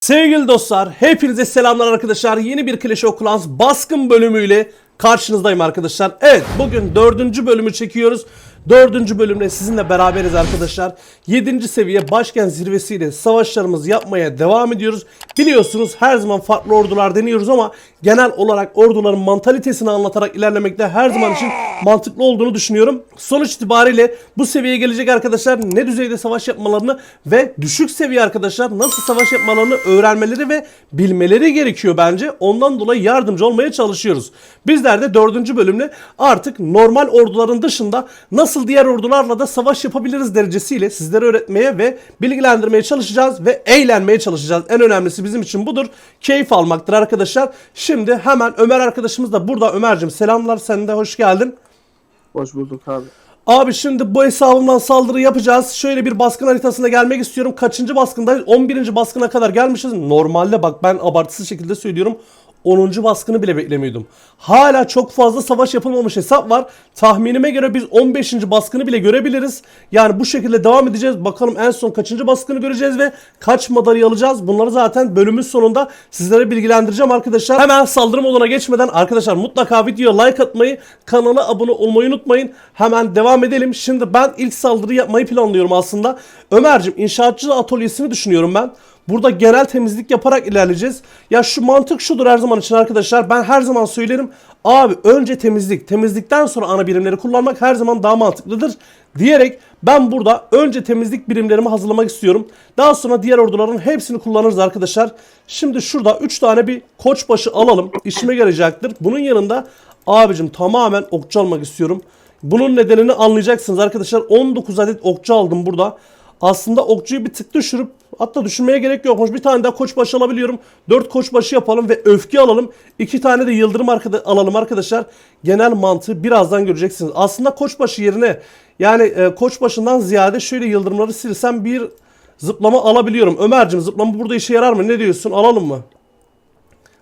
Sevgili dostlar, hepinize selamlar arkadaşlar. Yeni bir Clash of Clans baskın bölümüyle karşınızdayım arkadaşlar. Evet, bugün dördüncü bölümü çekiyoruz. Dördüncü bölümle sizinle beraberiz arkadaşlar. Yedinci seviye başkent zirvesiyle savaşlarımızı yapmaya devam ediyoruz. Biliyorsunuz her zaman farklı ordular deniyoruz ama genel olarak orduların mantalitesini anlatarak ilerlemekte her zaman için mantıklı olduğunu düşünüyorum. Sonuç itibariyle bu seviyeye gelecek arkadaşlar ne düzeyde savaş yapmalarını ve düşük seviye arkadaşlar nasıl savaş yapmalarını öğrenmeleri ve bilmeleri gerekiyor bence. Ondan dolayı yardımcı olmaya çalışıyoruz. Bizler de dördüncü bölümle artık normal orduların dışında nasıl diğer ordularla da savaş yapabiliriz derecesiyle sizlere öğretmeye ve bilgilendirmeye çalışacağız ve eğlenmeye çalışacağız. En önemlisi bizim için budur. Keyif almaktır arkadaşlar. Şimdi hemen Ömer arkadaşımız da burada. Ömer'cim selamlar sen de hoş geldin. Hoş bulduk abi. Abi şimdi bu hesabımdan saldırı yapacağız. Şöyle bir baskın haritasına gelmek istiyorum. Kaçıncı baskındayız? 11. baskına kadar gelmişiz. Normalde bak ben abartısız şekilde söylüyorum. 10. baskını bile beklemiyordum. Hala çok fazla savaş yapılmamış hesap var. Tahminime göre biz 15. baskını bile görebiliriz. Yani bu şekilde devam edeceğiz. Bakalım en son kaçıncı baskını göreceğiz ve kaç madalya alacağız. Bunları zaten bölümün sonunda sizlere bilgilendireceğim arkadaşlar. Hemen saldırı moduna geçmeden arkadaşlar mutlaka videoya like atmayı, kanala abone olmayı unutmayın. Hemen devam edelim. Şimdi ben ilk saldırı yapmayı planlıyorum aslında. Ömer'cim inşaatçı atölyesini düşünüyorum ben. Burada genel temizlik yaparak ilerleyeceğiz. Ya şu mantık şudur her zaman için arkadaşlar. Ben her zaman söylerim. Abi önce temizlik. Temizlikten sonra ana birimleri kullanmak her zaman daha mantıklıdır. Diyerek ben burada önce temizlik birimlerimi hazırlamak istiyorum. Daha sonra diğer orduların hepsini kullanırız arkadaşlar. Şimdi şurada 3 tane bir koçbaşı alalım. İşime gelecektir. Bunun yanında abicim tamamen okçu almak istiyorum. Bunun nedenini anlayacaksınız arkadaşlar. 19 adet okçu aldım burada. Aslında okçuyu bir tık düşürüp hatta düşürmeye gerek yokmuş. Bir tane daha koçbaşı alabiliyorum. 4 koçbaşı yapalım ve öfke alalım. 2 tane de yıldırım arkada alalım arkadaşlar. Genel mantığı birazdan göreceksiniz. Aslında koçbaşı yerine yani e, koçbaşından ziyade şöyle yıldırımları silsem bir zıplama alabiliyorum. Ömer'cim zıplama burada işe yarar mı? Ne diyorsun? Alalım mı?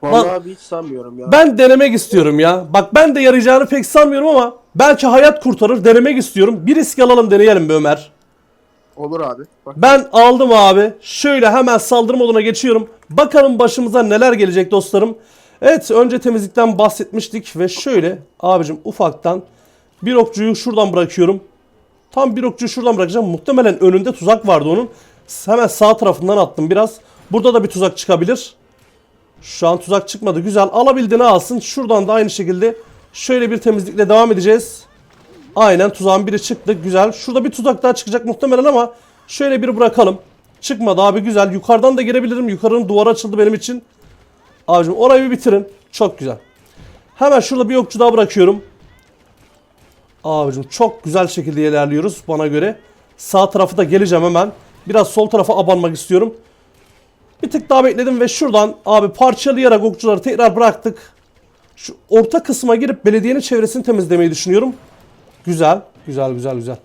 Vallahi Lan- abi hiç sanmıyorum ya. Ben denemek istiyorum ya. Bak ben de yarayacağını pek sanmıyorum ama belki hayat kurtarır. Denemek istiyorum. Bir risk alalım deneyelim be Ömer. Olur abi. Bak Ben aldım abi. Şöyle hemen saldırı moduna geçiyorum. Bakalım başımıza neler gelecek dostlarım. Evet önce temizlikten bahsetmiştik ve şöyle abicim ufaktan bir okçuyu şuradan bırakıyorum. Tam bir okçuyu şuradan bırakacağım. Muhtemelen önünde tuzak vardı onun. Hemen sağ tarafından attım biraz. Burada da bir tuzak çıkabilir. Şu an tuzak çıkmadı. Güzel. Alabildiğini alsın. Şuradan da aynı şekilde şöyle bir temizlikle devam edeceğiz. Aynen tuzağın biri çıktı. Güzel. Şurada bir tuzak daha çıkacak muhtemelen ama şöyle bir bırakalım. Çıkmadı abi güzel. Yukarıdan da girebilirim. Yukarının duvarı açıldı benim için. Abicim orayı bir bitirin. Çok güzel. Hemen şurada bir okçu daha bırakıyorum. Abicim çok güzel şekilde ilerliyoruz bana göre. Sağ tarafı da geleceğim hemen. Biraz sol tarafa abanmak istiyorum. Bir tık daha bekledim ve şuradan abi parçalayarak okçuları tekrar bıraktık. Şu orta kısma girip belediyenin çevresini temizlemeyi düşünüyorum. Güzel. Güzel güzel güzel.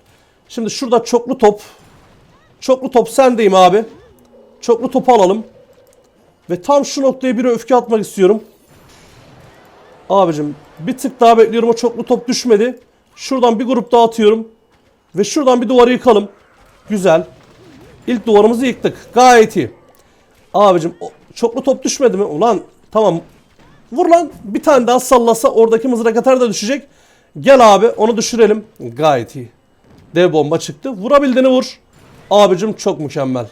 Şimdi şurada çoklu top. Çoklu top sendeyim abi. Çoklu topu alalım. Ve tam şu noktaya bir öfke atmak istiyorum. Abicim bir tık daha bekliyorum o çoklu top düşmedi. Şuradan bir grup daha atıyorum. Ve şuradan bir duvarı yıkalım. Güzel. İlk duvarımızı yıktık. Gayet iyi. Abicim çoklu top düşmedi mi? Ulan tamam. Vur lan. Bir tane daha sallasa oradaki mızrak atar da düşecek. Gel abi onu düşürelim. Gayet iyi. Dev bomba çıktı. Vurabildiğini vur. Abicim çok mükemmel.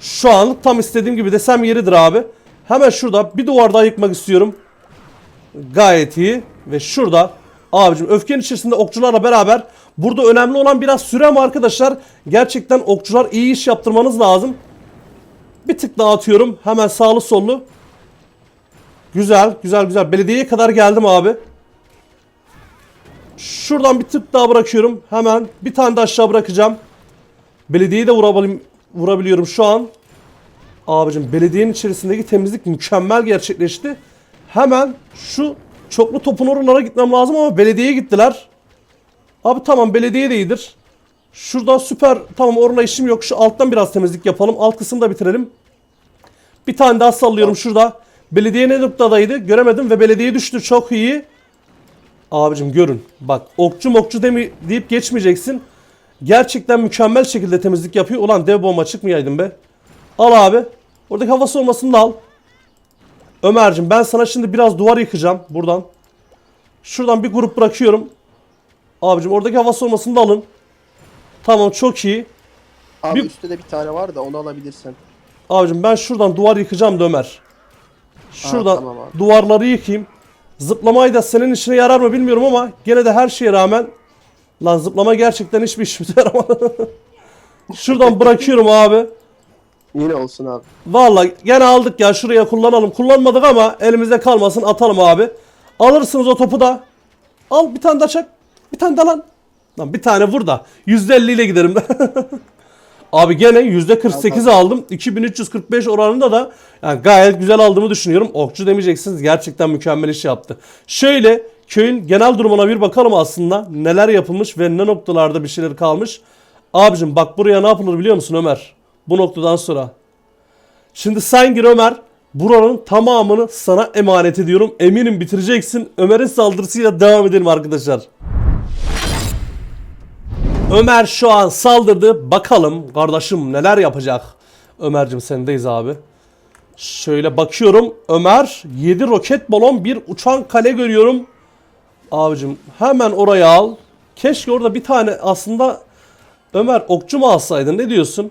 Şu anlık tam istediğim gibi desem yeridir abi. Hemen şurada bir duvar daha yıkmak istiyorum. Gayet iyi. Ve şurada abicim öfkenin içerisinde okçularla beraber burada önemli olan biraz süre mi arkadaşlar? Gerçekten okçular iyi iş yaptırmanız lazım. Bir tık daha atıyorum. Hemen sağlı sollu. Güzel güzel güzel. Belediyeye kadar geldim abi. Şuradan bir tık daha bırakıyorum. Hemen bir tane de aşağı bırakacağım. Belediyeyi de vurabilim, vurabiliyorum şu an. Abicim belediyenin içerisindeki temizlik mükemmel gerçekleşti. Hemen şu çoklu topun oralara gitmem lazım ama belediyeye gittiler. Abi tamam belediye de iyidir. Şurada süper tamam orada işim yok. Şu alttan biraz temizlik yapalım. Alt kısmı da bitirelim. Bir tane daha sallıyorum şurada. Belediye ne noktadaydı göremedim ve belediye düştü çok iyi. Abicim görün. Bak okçu mokçu demi deyip geçmeyeceksin. Gerçekten mükemmel şekilde temizlik yapıyor. Ulan dev bomba çıkmayaydın be. Al abi. Oradaki hava soğumasını da al. Ömer'cim ben sana şimdi biraz duvar yıkacağım buradan. Şuradan bir grup bırakıyorum. Abicim oradaki hava soğumasını da alın. Tamam çok iyi. Abi Bir- üstte de bir tane var da onu alabilirsen. Abicim ben şuradan duvar yıkacağım da Ömer. Şuradan tamam abi. duvarları yıkayayım. Zıplamayı da senin işine yarar mı bilmiyorum ama gene de her şeye rağmen lan zıplama gerçekten hiçbir işimize yaramadı. Şuradan bırakıyorum abi. Yine olsun abi. Vallahi gene aldık ya şuraya kullanalım. Kullanmadık ama elimizde kalmasın atalım abi. Alırsınız o topu da. Al bir tane daha çak. Bir tane daha lan. Lan bir tane vur da. %50 ile giderim. abi gene %48 aldım. 2345 oranında da yani gayet güzel aldığımı düşünüyorum. Okçu demeyeceksiniz. Gerçekten mükemmel iş yaptı. Şöyle köyün genel durumuna bir bakalım aslında. Neler yapılmış ve ne noktalarda bir şeyler kalmış. Abicim bak buraya ne yapılır biliyor musun Ömer? Bu noktadan sonra. Şimdi sen gir Ömer. Buranın tamamını sana emanet ediyorum. Eminim bitireceksin. Ömer'in saldırısıyla devam edelim arkadaşlar. Ömer şu an saldırdı. Bakalım kardeşim neler yapacak. Ömer'cim sendeyiz abi. Şöyle bakıyorum. Ömer 7 roket balon bir uçan kale görüyorum. Abicim hemen oraya al. Keşke orada bir tane aslında Ömer okçu mu alsaydın ne diyorsun?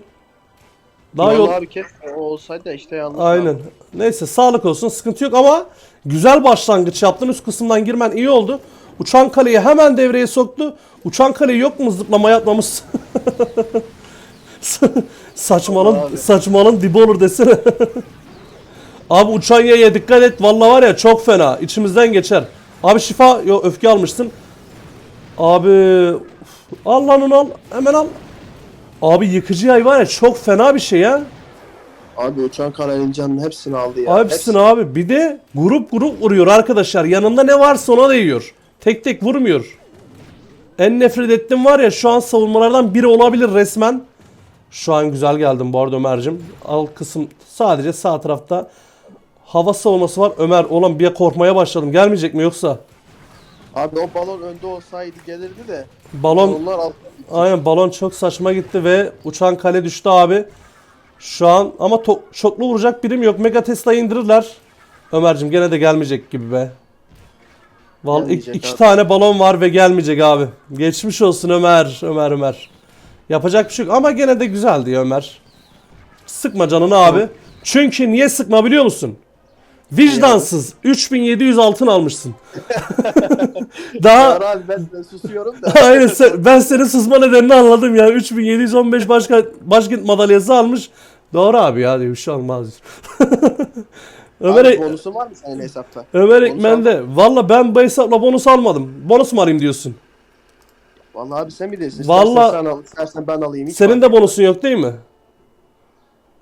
Daha yol... abi kes o olsaydı işte yanlış. Aynen. abi. Neyse sağlık olsun sıkıntı yok ama güzel başlangıç yaptın üst kısımdan girmen iyi oldu. Uçan kaleyi hemen devreye soktu. Uçan kaleyi yok mu zıplamaya atmamız? saçmalın saçmalın dibi olur desene. Abi uçan yaya dikkat et. Vallahi var ya çok fena. İçimizden geçer. Abi şifa yok öfke almışsın. Abi al lan onu al. Hemen al. Abi yıkıcı yay var ya çok fena bir şey ya. Abi uçan kalenin canının hepsini aldı ya. Hepsini abi. Bir de grup grup vuruyor arkadaşlar. Yanında ne varsa ona değiyor. Tek tek vurmuyor. En nefret ettiğim var ya şu an savunmalardan biri olabilir resmen. Şu an güzel geldim bu arada Ömer'cim. Alt kısım sadece sağ tarafta hava savunması var. Ömer olan bir korkmaya başladım. Gelmeyecek mi yoksa? Abi o balon önde olsaydı gelirdi de. Balon Balonlar alt. Aynen balon çok saçma gitti ve uçan kale düştü abi. Şu an ama to- çoklu vuracak birim yok. Mega Tesla'yı indirirler. Ömer'cim gene de gelmeyecek gibi be. Val iki abi. tane balon var ve gelmeyecek abi. Geçmiş olsun Ömer. Ömer Ömer. Yapacak bir şey yok ama gene de güzeldi Ömer. Sıkma canını abi. Çünkü niye sıkma biliyor musun? Vicdansız. 3700 altın almışsın. Daha abi ben susuyorum da. Aynen sen- ben senin susma nedenini anladım ya. 3715 başka başkent madalyası almış. Doğru abi ya diyor bir şey olmaz. Ömer, Abi bonusun var mı senin hesapta? Ömer Ekmen'de valla ben bu hesapla bonus almadım. Bonus mu arayayım diyorsun? Vallahi abi sen bilirsin. İstersen sen al, istersen ben alayım. Hiç Senin de bonusun yok değil mi?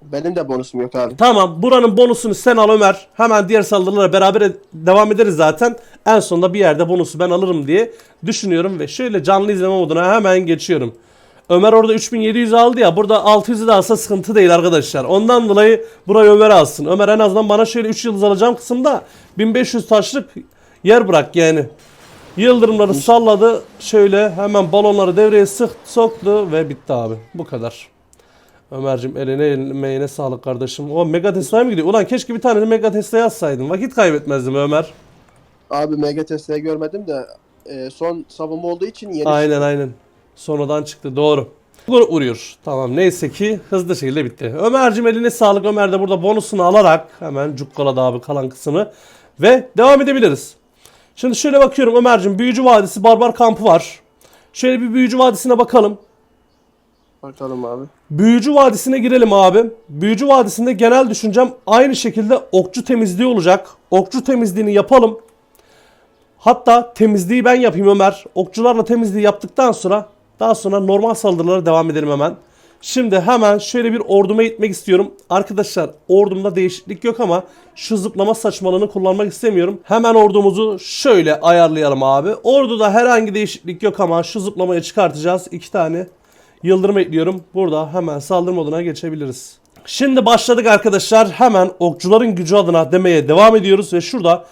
Benim de bonusum yok abi. Tamam buranın bonusunu sen al Ömer. Hemen diğer saldırılara beraber devam ederiz zaten. En sonunda bir yerde bonusu ben alırım diye düşünüyorum ve şöyle canlı izleme moduna hemen geçiyorum. Ömer orada 3700 aldı ya burada 600'ü de alsa sıkıntı değil arkadaşlar. Ondan dolayı burayı Ömer alsın. Ömer en azından bana şöyle 3 yıldız alacağım kısımda 1500 taşlık yer bırak yani. Yıldırımları salladı. Şöyle hemen balonları devreye sık soktu ve bitti abi. Bu kadar. Ömer'cim eline emeğine sağlık kardeşim. O Mega Tesla'ya mı gidiyor? Ulan keşke bir tane de Mega Tesla'ya yazsaydın. Vakit kaybetmezdim Ömer. Abi Mega Tesla'yı görmedim de e, son savunma olduğu için yeni Aynen aynen. Sonradan çıktı doğru. Vur- Vuruyor. Tamam neyse ki hızlı şekilde bitti. Ömer'cim eline sağlık. Ömer de burada bonusunu alarak hemen cukkaladı abi kalan kısmı. Ve devam edebiliriz. Şimdi şöyle bakıyorum Ömer'cim Büyücü Vadisi Barbar Kampı var. Şöyle bir Büyücü Vadisi'ne bakalım. Bakalım abi. Büyücü Vadisi'ne girelim abi. Büyücü Vadisi'nde genel düşüncem aynı şekilde okçu temizliği olacak. Okçu temizliğini yapalım. Hatta temizliği ben yapayım Ömer. Okçularla temizliği yaptıktan sonra daha sonra normal saldırılara devam edelim hemen. Şimdi hemen şöyle bir orduma gitmek istiyorum. Arkadaşlar ordumda değişiklik yok ama şu zıplama saçmalığını kullanmak istemiyorum. Hemen ordumuzu şöyle ayarlayalım abi. Orduda herhangi değişiklik yok ama şu zıplamayı çıkartacağız. iki tane Yıldırım ekliyorum. Burada hemen saldırı moduna geçebiliriz. Şimdi başladık arkadaşlar. Hemen okçuların gücü adına demeye devam ediyoruz ve şurada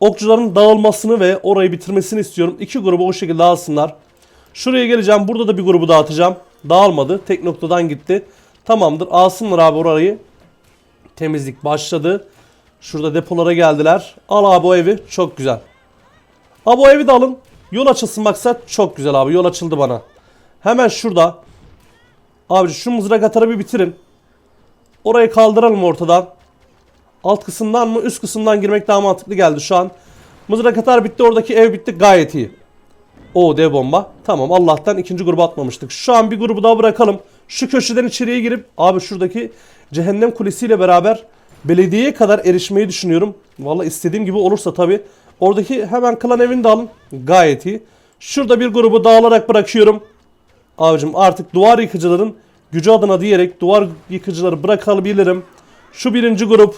okçuların dağılmasını ve orayı bitirmesini istiyorum. İki grubu o şekilde alsınlar. Şuraya geleceğim. Burada da bir grubu dağıtacağım. Dağılmadı. Tek noktadan gitti. Tamamdır. Alsınlar abi orayı. temizlik başladı. Şurada depolara geldiler. Al abi o evi. Çok güzel. Abi o evi de alın. Yol açılsın maksat. Çok güzel abi. Yol açıldı bana. Hemen şurada. Abi şu mızrak atarı bir bitirin. Orayı kaldıralım ortadan. Alt kısımdan mı üst kısımdan girmek daha mantıklı geldi şu an. Mızrak atar bitti oradaki ev bitti gayet iyi. O dev bomba. Tamam Allah'tan ikinci gruba atmamıştık. Şu an bir grubu daha bırakalım. Şu köşeden içeriye girip abi şuradaki cehennem kulesiyle beraber belediyeye kadar erişmeyi düşünüyorum. Valla istediğim gibi olursa tabi. Oradaki hemen klan evini de alın. Gayet iyi. Şurada bir grubu dağılarak bırakıyorum. Abicim artık duvar yıkıcıların gücü adına diyerek duvar yıkıcıları bırakabilirim. Şu birinci grup.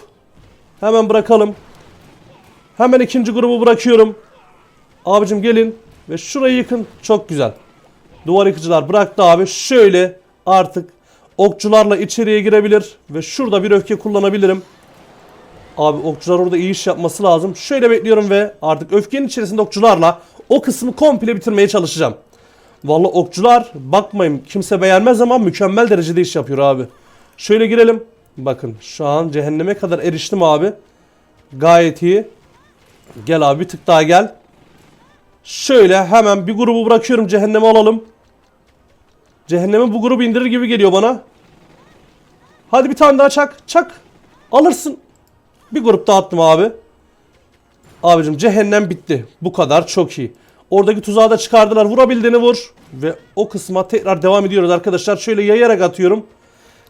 Hemen bırakalım. Hemen ikinci grubu bırakıyorum. Abicim gelin ve şurayı yıkın. Çok güzel. Duvar yıkıcılar bıraktı abi. Şöyle artık okçularla içeriye girebilir ve şurada bir öfke kullanabilirim. Abi okçular orada iyi iş yapması lazım. Şöyle bekliyorum ve artık öfkenin içerisinde okçularla o kısmı komple bitirmeye çalışacağım. Vallahi okçular bakmayın kimse beğenmez ama mükemmel derecede iş yapıyor abi. Şöyle girelim. Bakın şu an cehenneme kadar eriştim abi. Gayet iyi. Gel abi bir tık daha gel. Şöyle hemen bir grubu bırakıyorum cehenneme alalım. Cehenneme bu grubu indirir gibi geliyor bana. Hadi bir tane daha çak. Çak. Alırsın. Bir grup daha attım abi. Abicim cehennem bitti. Bu kadar çok iyi. Oradaki tuzağı da çıkardılar. Vurabildiğini vur. Ve o kısma tekrar devam ediyoruz arkadaşlar. Şöyle yayarak atıyorum.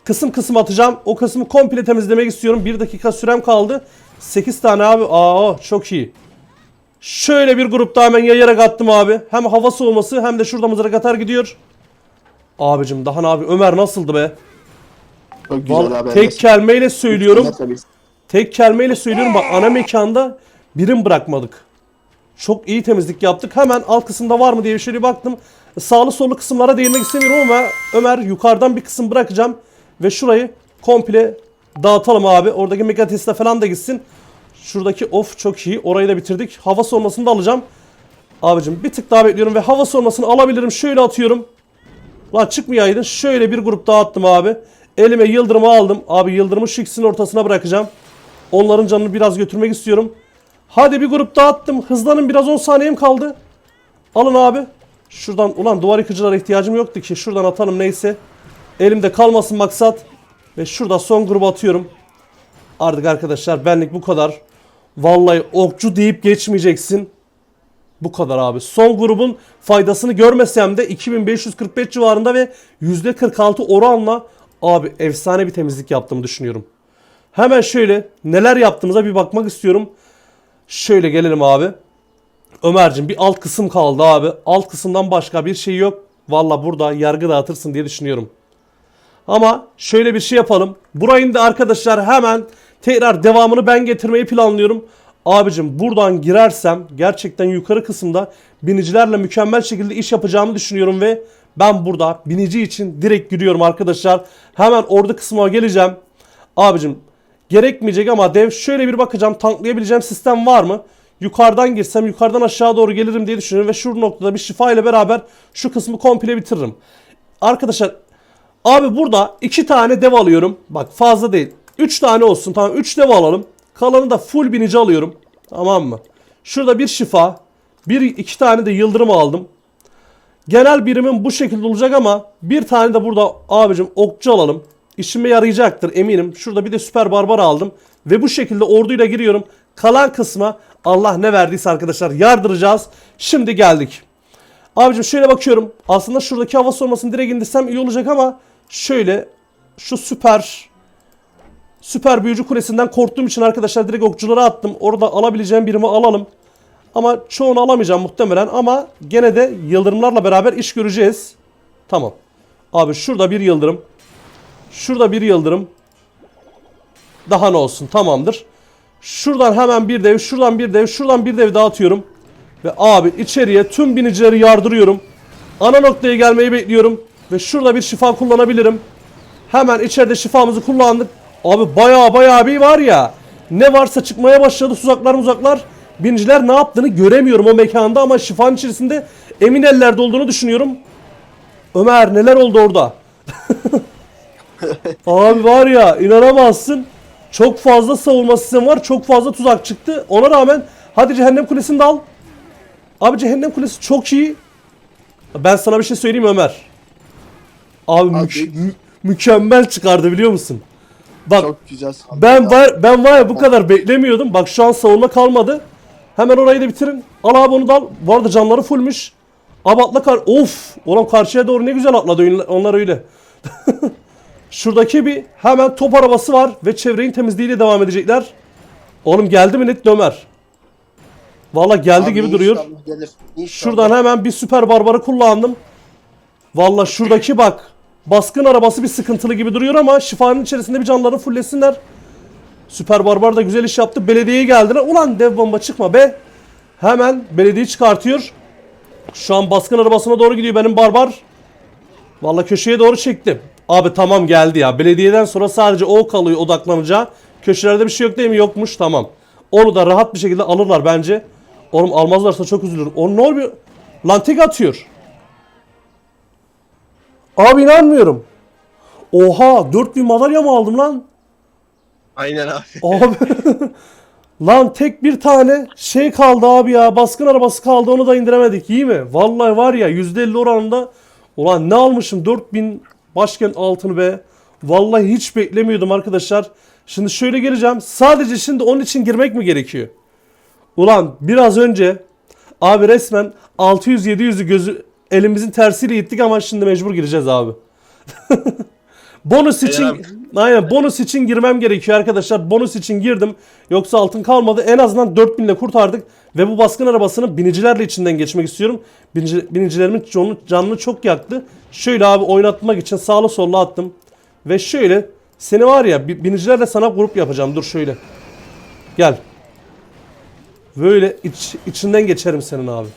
Kısım kısım atacağım. O kısmı komple temizlemek istiyorum. 1 dakika sürem kaldı. 8 tane abi. Aa çok iyi. Şöyle bir grupta hemen yayarak attım abi. Hem hava soğuması hem de şurada mızrak atar gidiyor. Abicim daha ne abi Ömer nasıldı be? Çok güzel Vallahi abi. tek kelimeyle söylüyorum. Tek kelimeyle söylüyorum bak ana mekanda birim bırakmadık. Çok iyi temizlik yaptık. Hemen alt kısımda var mı diye şöyle baktım. Sağlı sollu kısımlara değinmek istemiyorum ama Ömer yukarıdan bir kısım bırakacağım. Ve şurayı komple dağıtalım abi. Oradaki megateste falan da gitsin. Şuradaki of çok iyi. Orayı da bitirdik. Hava soğumasını da alacağım. Abicim bir tık daha bekliyorum ve hava soğumasını alabilirim. Şöyle atıyorum. Lan çıkmayaydın. Şöyle bir grup daha attım abi. Elime yıldırımı aldım. Abi yıldırımı şu ikisinin ortasına bırakacağım. Onların canını biraz götürmek istiyorum. Hadi bir grup daha attım. Hızlanın biraz 10 saniyem kaldı. Alın abi. Şuradan ulan duvar yıkıcılara ihtiyacım yoktu ki. Şuradan atalım neyse. Elimde kalmasın maksat. Ve şurada son grubu atıyorum. Artık arkadaşlar benlik bu kadar. Vallahi okçu deyip geçmeyeceksin. Bu kadar abi. Son grubun faydasını görmesem de 2545 civarında ve %46 oranla abi efsane bir temizlik yaptığımı düşünüyorum. Hemen şöyle neler yaptığımıza bir bakmak istiyorum. Şöyle gelelim abi. Ömer'cim bir alt kısım kaldı abi. Alt kısımdan başka bir şey yok. Valla burada yargı dağıtırsın diye düşünüyorum. Ama şöyle bir şey yapalım. Burayın da arkadaşlar hemen tekrar devamını ben getirmeyi planlıyorum. Abicim buradan girersem gerçekten yukarı kısımda binicilerle mükemmel şekilde iş yapacağımı düşünüyorum ve ben burada binici için direkt giriyorum arkadaşlar. Hemen orada kısma geleceğim. Abicim gerekmeyecek ama dev şöyle bir bakacağım tanklayabileceğim sistem var mı? Yukarıdan girsem yukarıdan aşağı doğru gelirim diye düşünüyorum ve şu noktada bir şifa ile beraber şu kısmı komple bitiririm. Arkadaşlar Abi burada iki tane dev alıyorum. Bak fazla değil. Üç tane olsun. Tamam üç dev alalım. Kalanı da full binici alıyorum. Tamam mı? Şurada bir şifa. Bir iki tane de yıldırım aldım. Genel birimim bu şekilde olacak ama bir tane de burada abicim okçu alalım. İşime yarayacaktır eminim. Şurada bir de süper barbar aldım. Ve bu şekilde orduyla giriyorum. Kalan kısma Allah ne verdiyse arkadaşlar yardıracağız. Şimdi geldik. Abicim şöyle bakıyorum. Aslında şuradaki hava sormasını direkt indirsem iyi olacak ama şöyle şu süper süper büyücü kulesinden korktuğum için arkadaşlar direkt okçulara attım. Orada alabileceğim birimi alalım. Ama çoğunu alamayacağım muhtemelen ama gene de yıldırımlarla beraber iş göreceğiz. Tamam. Abi şurada bir yıldırım. Şurada bir yıldırım. Daha ne olsun tamamdır. Şuradan hemen bir dev, şuradan bir dev, şuradan bir dev daha atıyorum. Ve abi içeriye tüm binicileri yardırıyorum. Ana noktaya gelmeyi bekliyorum. Ve şurada bir şifa kullanabilirim. Hemen içeride şifamızı kullandık. Abi baya baya bir var ya. Ne varsa çıkmaya başladı tuzaklar uzaklar. Biniciler ne yaptığını göremiyorum o mekanda ama şifanın içerisinde emin ellerde olduğunu düşünüyorum. Ömer neler oldu orada? Abi var ya inanamazsın. Çok fazla savunma sistemi var. Çok fazla tuzak çıktı. Ona rağmen hadi cehennem kulesini de al. Abi cehennem kulesi çok iyi. Ben sana bir şey söyleyeyim Ömer. Abi, Abi. mü- mükemmel çıkardı biliyor musun? Bak Çok güzel. ben ya. var ben var ya bu kadar beklemiyordum. Bak şu an savunma kalmadı. Hemen orayı da bitirin. Al abi onu da al. Bu arada canları fullmüş. Abi atla kar... Of! Ulan karşıya doğru ne güzel atladı onlar öyle. Şuradaki bir hemen top arabası var ve çevrenin temizliğiyle devam edecekler. Oğlum geldi mi net dömer. Valla geldi Abi gibi duruyor. inşallah Gelir. İnşallah. Şuradan hemen bir süper barbarı kullandım. Valla şuradaki bak. Baskın arabası bir sıkıntılı gibi duruyor ama şifanın içerisinde bir canlarını fulllesinler. Süper barbar da güzel iş yaptı. Belediyeye geldiler. Ulan dev bomba çıkma be. Hemen belediye çıkartıyor. Şu an baskın arabasına doğru gidiyor benim barbar. Valla köşeye doğru çektim. Abi tamam geldi ya. Belediyeden sonra sadece o kalıyor odaklanacağı. Köşelerde bir şey yok değil mi? Yokmuş tamam. Onu da rahat bir şekilde alırlar bence. Oğlum almazlarsa çok üzülürüm. O ne oluyor? Lan tek atıyor. Abi inanmıyorum. Oha 4000 madalya mı aldım lan? Aynen abi. Abi. Lan tek bir tane şey kaldı abi ya. Baskın arabası kaldı onu da indiremedik. İyi mi? Vallahi var ya %50 oranında. Ulan ne almışım 4000 başkent altını be. Vallahi hiç beklemiyordum arkadaşlar. Şimdi şöyle geleceğim. Sadece şimdi onun için girmek mi gerekiyor? Ulan biraz önce abi resmen 600-700'ü gözü elimizin tersiyle ittik ama şimdi mecbur gireceğiz abi. Bonus için abi. aynen bonus için girmem gerekiyor arkadaşlar. Bonus için girdim. Yoksa altın kalmadı. En azından 4000 ile kurtardık ve bu baskın arabasını binicilerle içinden geçmek istiyorum. Binici, binicilerimin canını, canını çok yaktı. Şöyle abi oynatmak için sağlı sollu attım. Ve şöyle seni var ya bi- binicilerle sana grup yapacağım. Dur şöyle. Gel. Böyle iç, içinden geçerim senin abi.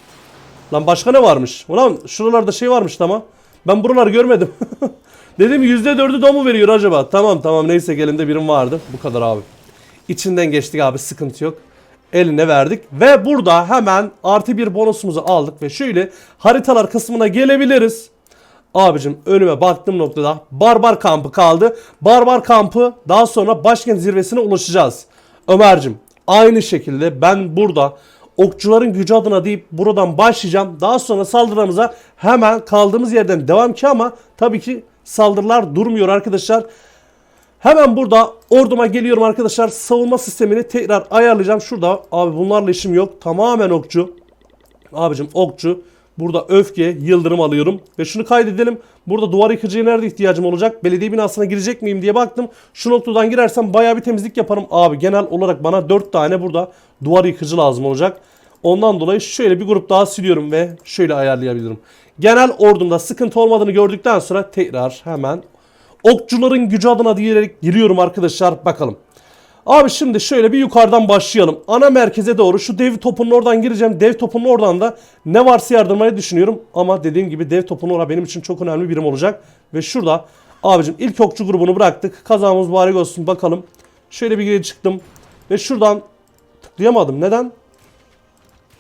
Lan başka ne varmış? Ulan şuralarda şey varmış ama. Ben buraları görmedim. Dedim %4'ü domu veriyor acaba. Tamam tamam neyse elimde birim vardı. Bu kadar abi. İçinden geçtik abi sıkıntı yok. Eline verdik. Ve burada hemen artı bir bonusumuzu aldık. Ve şöyle haritalar kısmına gelebiliriz. Abicim önüme baktığım noktada Barbar kampı kaldı. Barbar kampı daha sonra başkent zirvesine ulaşacağız. Ömer'cim aynı şekilde ben burada okçuların gücü adına deyip buradan başlayacağım. Daha sonra saldırımıza hemen kaldığımız yerden devam ki ama tabii ki saldırılar durmuyor arkadaşlar. Hemen burada orduma geliyorum arkadaşlar. Savunma sistemini tekrar ayarlayacağım. Şurada abi bunlarla işim yok. Tamamen okçu. Abicim okçu. Burada öfke, yıldırım alıyorum. Ve şunu kaydedelim. Burada duvar yıkıcıya nerede ihtiyacım olacak? Belediye binasına girecek miyim diye baktım. Şu noktadan girersem bayağı bir temizlik yaparım. Abi genel olarak bana 4 tane burada duvar yıkıcı lazım olacak. Ondan dolayı şöyle bir grup daha siliyorum ve şöyle ayarlayabilirim. Genel ordumda sıkıntı olmadığını gördükten sonra tekrar hemen okçuların gücü adına diyerek giriyorum arkadaşlar. Bakalım. Abi şimdi şöyle bir yukarıdan başlayalım. Ana merkeze doğru şu dev topunun oradan gireceğim. Dev topunun oradan da ne varsa yardırmayı düşünüyorum. Ama dediğim gibi dev topunun orası benim için çok önemli birim olacak. Ve şurada abicim ilk okçu grubunu bıraktık. Kazamız mübarek olsun bakalım. Şöyle bir geri çıktım. Ve şuradan tıklayamadım. Neden?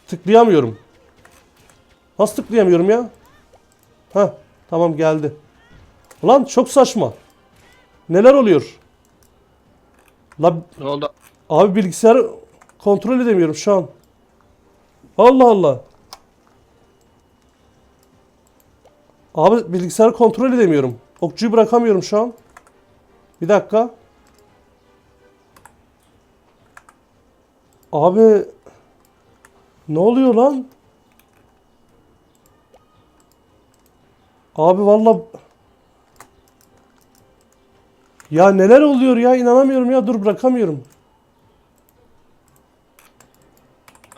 Tıklayamıyorum. Nasıl tıklayamıyorum ya? Heh tamam geldi. Ulan çok saçma. Neler oluyor? La Ne oldu? Abi bilgisayarı kontrol edemiyorum şu an. Allah Allah. Abi bilgisayarı kontrol edemiyorum. Okçuyu bırakamıyorum şu an. Bir dakika. Abi ne oluyor lan? Abi valla ya neler oluyor ya inanamıyorum ya dur bırakamıyorum.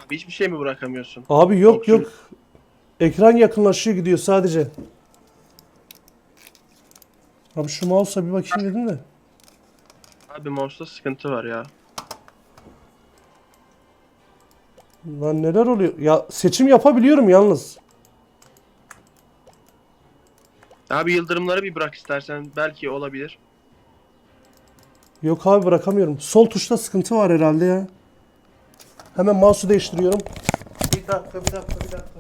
Abi hiçbir şey mi bırakamıyorsun? Abi yok Okçu. yok. Ekran yakınlaşıyor gidiyor sadece. Abi şu mouse'a bir bakayım dedim de. Abi mouse'da sıkıntı var ya. Lan neler oluyor? Ya seçim yapabiliyorum yalnız. Abi yıldırımları bir bırak istersen belki olabilir. Yok abi bırakamıyorum. Sol tuşta sıkıntı var herhalde ya. Hemen mouse'u değiştiriyorum. Bir dakika, bir dakika, bir dakika.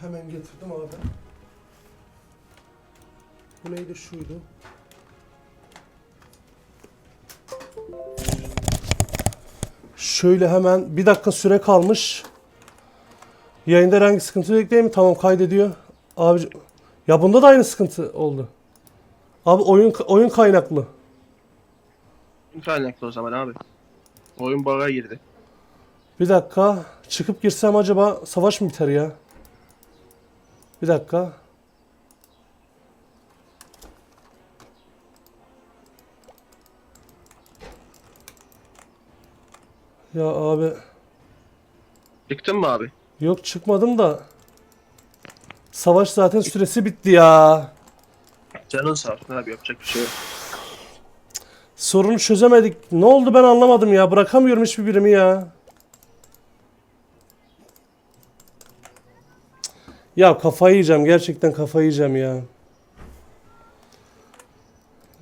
Hemen getirdim abi. Bu neydi şuydu? Şöyle hemen bir dakika süre kalmış. Yayında herhangi sıkıntı yok değil mi? Tamam kaydediyor. Abi ya bunda da aynı sıkıntı oldu. Abi oyun oyun kaynaklı. Kaynaklı o zaman abi. Oyun bug'a girdi. Bir dakika. Çıkıp girsem acaba savaş mı biter ya? Bir dakika. Ya abi Çıktın mı abi? yok çıkmadım da savaş zaten süresi bitti ya. Canın sağ olsun abi yapacak bir şey yok. Sorunu çözemedik. Ne oldu ben anlamadım ya. Bırakamıyorum hiçbir birimi ya. Ya kafayı yiyeceğim. Gerçekten kafayı yiyeceğim ya.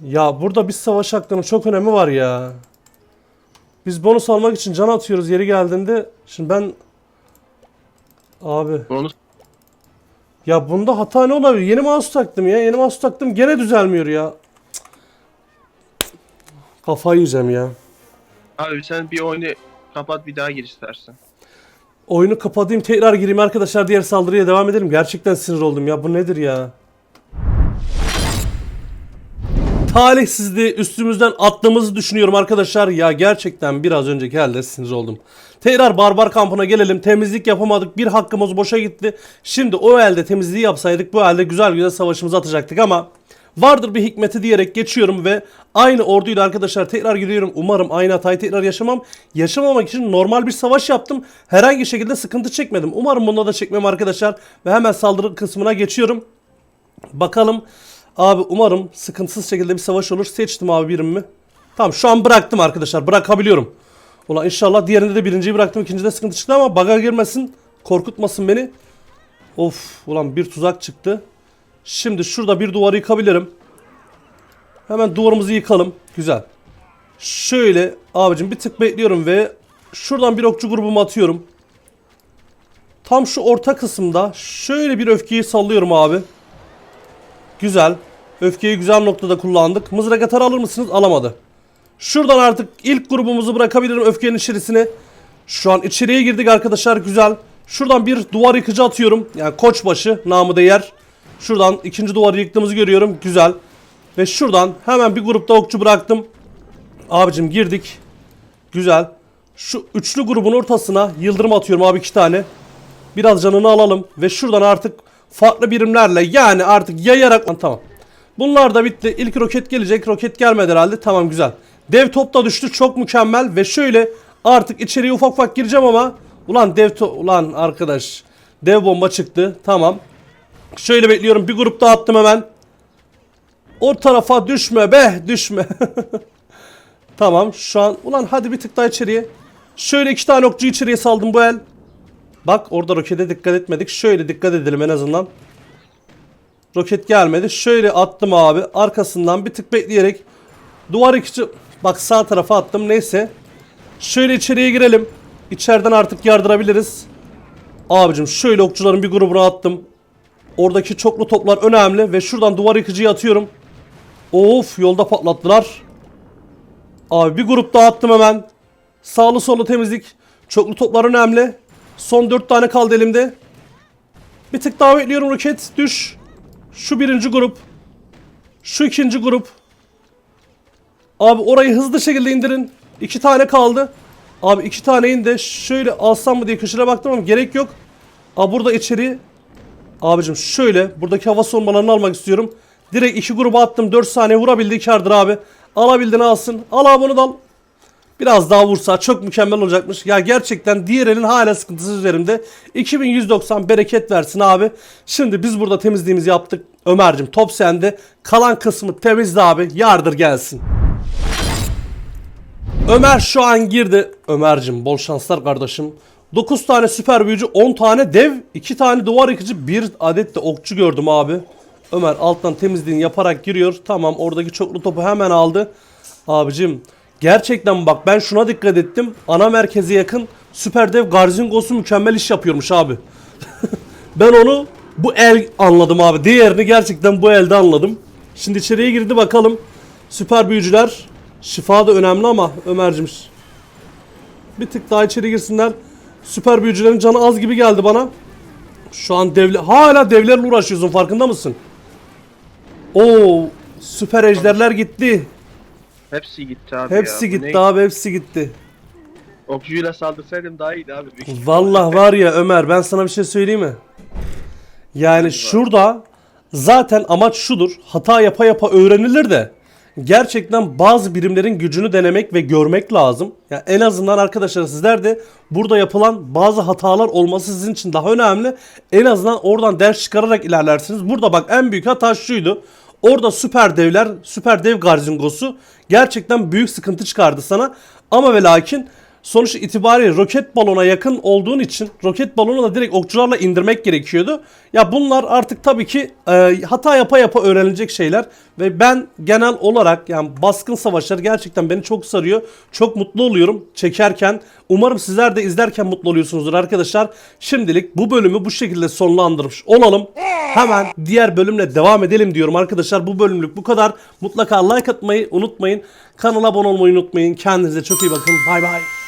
Ya burada biz savaş hakkının çok önemi var ya. Biz bonus almak için can atıyoruz yeri geldiğinde. Şimdi ben... Abi. Bonus Ya bunda hata ne olabilir? Yeni mouse taktım ya. Yeni mouse taktım. Gene düzelmiyor ya. Cık. Kafayı yiyeceğim ya. Abi sen bir oyunu kapat bir daha gir istersen. Oyunu kapatayım tekrar gireyim arkadaşlar diğer saldırıya devam edelim. Gerçekten sinir oldum ya bu nedir ya? Talihsizliği üstümüzden attığımızı düşünüyorum arkadaşlar. Ya gerçekten biraz önceki halde sinir oldum. Tekrar barbar kampına gelelim. Temizlik yapamadık. Bir hakkımız boşa gitti. Şimdi o elde temizliği yapsaydık bu halde güzel güzel savaşımızı atacaktık ama vardır bir hikmeti diyerek geçiyorum ve aynı orduyla arkadaşlar tekrar giriyorum. Umarım aynı hatayı tekrar yaşamam. Yaşamamak için normal bir savaş yaptım. Herhangi şekilde sıkıntı çekmedim. Umarım bunda da çekmem arkadaşlar. Ve hemen saldırı kısmına geçiyorum. Bakalım. Abi umarım sıkıntısız şekilde bir savaş olur. Seçtim abi birimimi. Tamam şu an bıraktım arkadaşlar. Bırakabiliyorum. Ulan inşallah diğerinde de birinciyi bıraktım. ikincide sıkıntı çıktı ama baga girmesin. Korkutmasın beni. Of ulan bir tuzak çıktı. Şimdi şurada bir duvarı yıkabilirim. Hemen duvarımızı yıkalım. Güzel. Şöyle abicim bir tık bekliyorum ve şuradan bir okçu grubumu atıyorum. Tam şu orta kısımda şöyle bir öfkeyi sallıyorum abi. Güzel. Öfkeyi güzel noktada kullandık. Mızrak atar alır mısınız? Alamadı. Şuradan artık ilk grubumuzu bırakabilirim öfkenin içerisine. Şu an içeriye girdik arkadaşlar. Güzel. Şuradan bir duvar yıkıcı atıyorum. Yani koçbaşı namı değer. Şuradan ikinci duvarı yıktığımızı görüyorum. Güzel. Ve şuradan hemen bir grupta okçu bıraktım. Abicim girdik. Güzel. Şu üçlü grubun ortasına yıldırım atıyorum abi iki tane. Biraz canını alalım. Ve şuradan artık farklı birimlerle yani artık yayarak... Tamam. Bunlar da bitti. İlk roket gelecek. Roket gelmedi herhalde. Tamam güzel. Dev top da düştü. Çok mükemmel. Ve şöyle artık içeriye ufak ufak gireceğim ama... Ulan dev to... Ulan arkadaş. Dev bomba çıktı. Tamam. Şöyle bekliyorum. Bir grup daha attım hemen. O tarafa düşme be. Düşme. tamam şu an. Ulan hadi bir tık daha içeriye. Şöyle iki tane okçu içeriye saldım bu el. Bak orada rokete dikkat etmedik. Şöyle dikkat edelim en azından. Roket gelmedi. Şöyle attım abi. Arkasından bir tık bekleyerek. Duvar ikici. Bak sağ tarafa attım. Neyse. Şöyle içeriye girelim. İçeriden artık yardırabiliriz. Abicim şöyle okçuların bir grubuna attım. Oradaki çoklu toplar önemli ve şuradan duvar yıkıcıyı atıyorum. Of yolda patlattılar. Abi bir grup daha attım hemen. Sağlı sollu temizlik. Çoklu toplar önemli. Son 4 tane kaldı elimde. Bir tık daha bekliyorum roket. Düş. Şu birinci grup. Şu ikinci grup. Abi orayı hızlı şekilde indirin. İki tane kaldı. Abi iki tane indi. Şöyle alsam mı diye köşede baktım ama gerek yok. Abi burada içeri Abicim şöyle buradaki hava savunmalarını almak istiyorum. Direkt iki gruba attım. 4 saniye vurabildi kardır abi. Alabildiğini alsın. Al abi onu da al. Biraz daha vursa çok mükemmel olacakmış. Ya gerçekten diğer elin hala sıkıntısı üzerimde. 2190 bereket versin abi. Şimdi biz burada temizliğimizi yaptık. Ömer'cim top sende. Kalan kısmı temizle abi. Yardır gelsin. Ömer şu an girdi. Ömer'cim bol şanslar kardeşim. 9 tane süper büyücü, 10 tane dev, 2 tane duvar yıkıcı, 1 adet de okçu gördüm abi. Ömer alttan temizliğini yaparak giriyor. Tamam oradaki çoklu topu hemen aldı. Abicim gerçekten bak ben şuna dikkat ettim. Ana merkeze yakın süper dev Garzingos'u mükemmel iş yapıyormuş abi. Ben onu bu el anladım abi. Diğerini gerçekten bu elde anladım. Şimdi içeriye girdi bakalım. Süper büyücüler. Şifa da önemli ama Ömer'cim. Bir tık daha içeri girsinler. Süper büyücülerin canı az gibi geldi bana. Şu an devle hala devlerle uğraşıyorsun farkında mısın? Oo süper ejderler gitti. Hepsi gitti abi Hepsi ya. Bu gitti ne? abi hepsi gitti. Okçuyla saldırsaydım daha iyiydi abi. Büyük. Vallahi var ya Ömer ben sana bir şey söyleyeyim mi? Yani şurada zaten amaç şudur. Hata yapa yapa öğrenilir de gerçekten bazı birimlerin gücünü denemek ve görmek lazım. Yani en azından arkadaşlar sizler de burada yapılan bazı hatalar olması sizin için daha önemli. En azından oradan ders çıkararak ilerlersiniz. Burada bak en büyük hata şuydu. Orada süper devler, süper dev garzingosu gerçekten büyük sıkıntı çıkardı sana. Ama ve lakin sonuç itibariyle roket balona yakın olduğun için roket balonu da direkt okçularla indirmek gerekiyordu. Ya bunlar artık tabii ki e, hata yapa yapa öğrenilecek şeyler ve ben genel olarak yani baskın savaşları gerçekten beni çok sarıyor. Çok mutlu oluyorum çekerken. Umarım sizler de izlerken mutlu oluyorsunuzdur arkadaşlar. Şimdilik bu bölümü bu şekilde sonlandırmış olalım. Hemen diğer bölümle devam edelim diyorum arkadaşlar. Bu bölümlük bu kadar. Mutlaka like atmayı unutmayın. Kanala abone olmayı unutmayın. Kendinize çok iyi bakın. Bay bay.